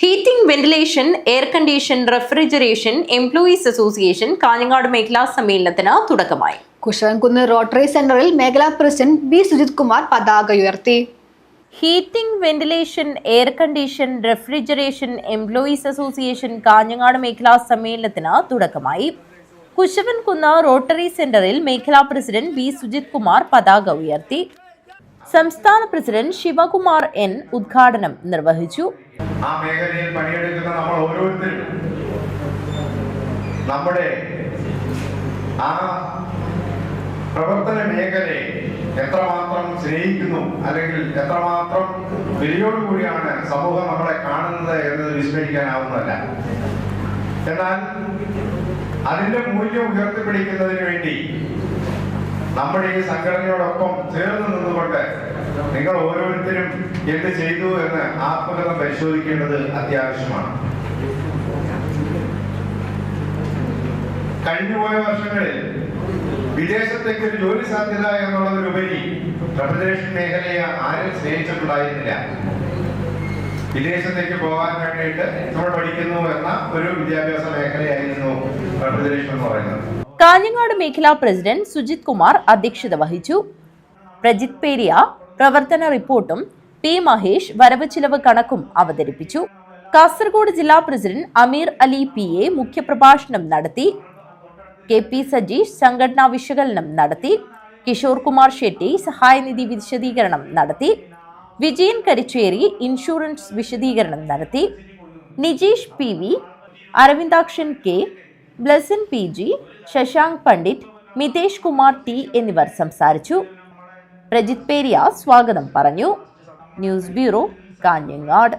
Heating ventilation air condition refrigeration employees association Kanhangad മേഖലാ സമ്മേളനത്തിന് തുടക്കമായി കുശവൻകുന്ന് റോട്ടറി സെന്ററിൽ മേഖലാ പ്രസിഡന്റ് ബി സുജിത് കുമാർ പതാക ഉയർത്തി heating ventilation air condition refrigeration employees association Kanhangad മേഖലാ സമ്മേളനത്തിന് തുടക്കമായി കുശവൻകുന്ന് റോട്ടറി സെന്ററിൽ മേഖലാ പ്രസിഡന്റ് ബി സുജിത് കുമാർ പതാക ഉയർത്തി സംസ്ഥാന പ്രസിഡന്റ് ശിവകുമാർ എൻ ഉദ്ഘാടനം നിർവഹിച്ചു ആ മേഖലയിൽ പണിയെടുക്കുന്ന നമ്മൾ ഓരോരുത്തരും. നമ്മുടെ ആ പ്രവർത്തന മേഖലയെ എത്രമാത്രം സ്നേഹിക്കുന്നു അല്ലെങ്കിൽ എത്രമാത്രം വിലയോടുകൂടിയാണ് സമൂഹം നമ്മളെ കാണുന്നത് എന്നത് വിസ്മരിക്കാനാവുന്നതല്ല. എന്നാൽ അതിന്റെ മൂല്യം ഉയർത്തിപ്പിടിക്കുന്നതിന് വേണ്ടി നമ്മുടെ ഈ സംഘടനയോടൊപ്പം ചേർന്ന് നിന്നുകൊണ്ട് നിങ്ങൾ ഓരോരുത്തരും എന്ത് ചെയ്തു എന്ന് ആത്മകഥം പരിശോധിക്കേണ്ടത് അത്യാവശ്യമാണ്. കഴിഞ്ഞുപോയ വർഷങ്ങളിൽ വിദേശത്തേക്ക് ഒരു ജോലി സാധ്യത എന്നുള്ളതിലുപരി റെഫ്രിജറേഷൻ മേഖലയെ ആരും സ്നേഹിച്ചിട്ടുണ്ടായിരുന്നില്ല. വിദേശത്തേക്ക് പോകാൻ വേണ്ടിയിട്ട് നമ്മൾ പഠിക്കുന്നു എന്ന ഒരു വിദ്യാഭ്യാസ മേഖലയായിരുന്നു റെഫ്രിജറേഷൻ എന്ന് പറയുന്നത്. കാഞ്ഞങ്ങാട് മേഖലാ പ്രസിഡന്റ് സുജിത് കുമാർ അധ്യക്ഷത വഹിച്ചു. പ്രജിത് പേരിയ പ്രവർത്തന റിപ്പോർട്ടും പി മഹേഷ് വരവ് ചിലവ് കണക്കും അവതരിപ്പിച്ചു. കാസർഗോഡ് ജില്ലാ president Ameer Ali P A മുഖ്യപ്രഭാഷണം നടത്തി. കെ പി സജീഷ് സംഘടനാ വിശകലനം നടത്തി. കിഷോർ കുമാർ ഷെട്ടി സഹായനിധി വിശദീകരണം നടത്തി. വിജയൻ കരിച്ചേരി ഇൻഷുറൻസ് വിശദീകരണം നടത്തി. Nijeesh P V Aravindakshan K Blessan P G Shashank Pandit Mithesh Kumar T എന്നിവർ സംസാരിച്ചു. പ്രജിത് പേരിയ സ്വാഗതം പറഞ്ഞു. News bureau Kanhangad.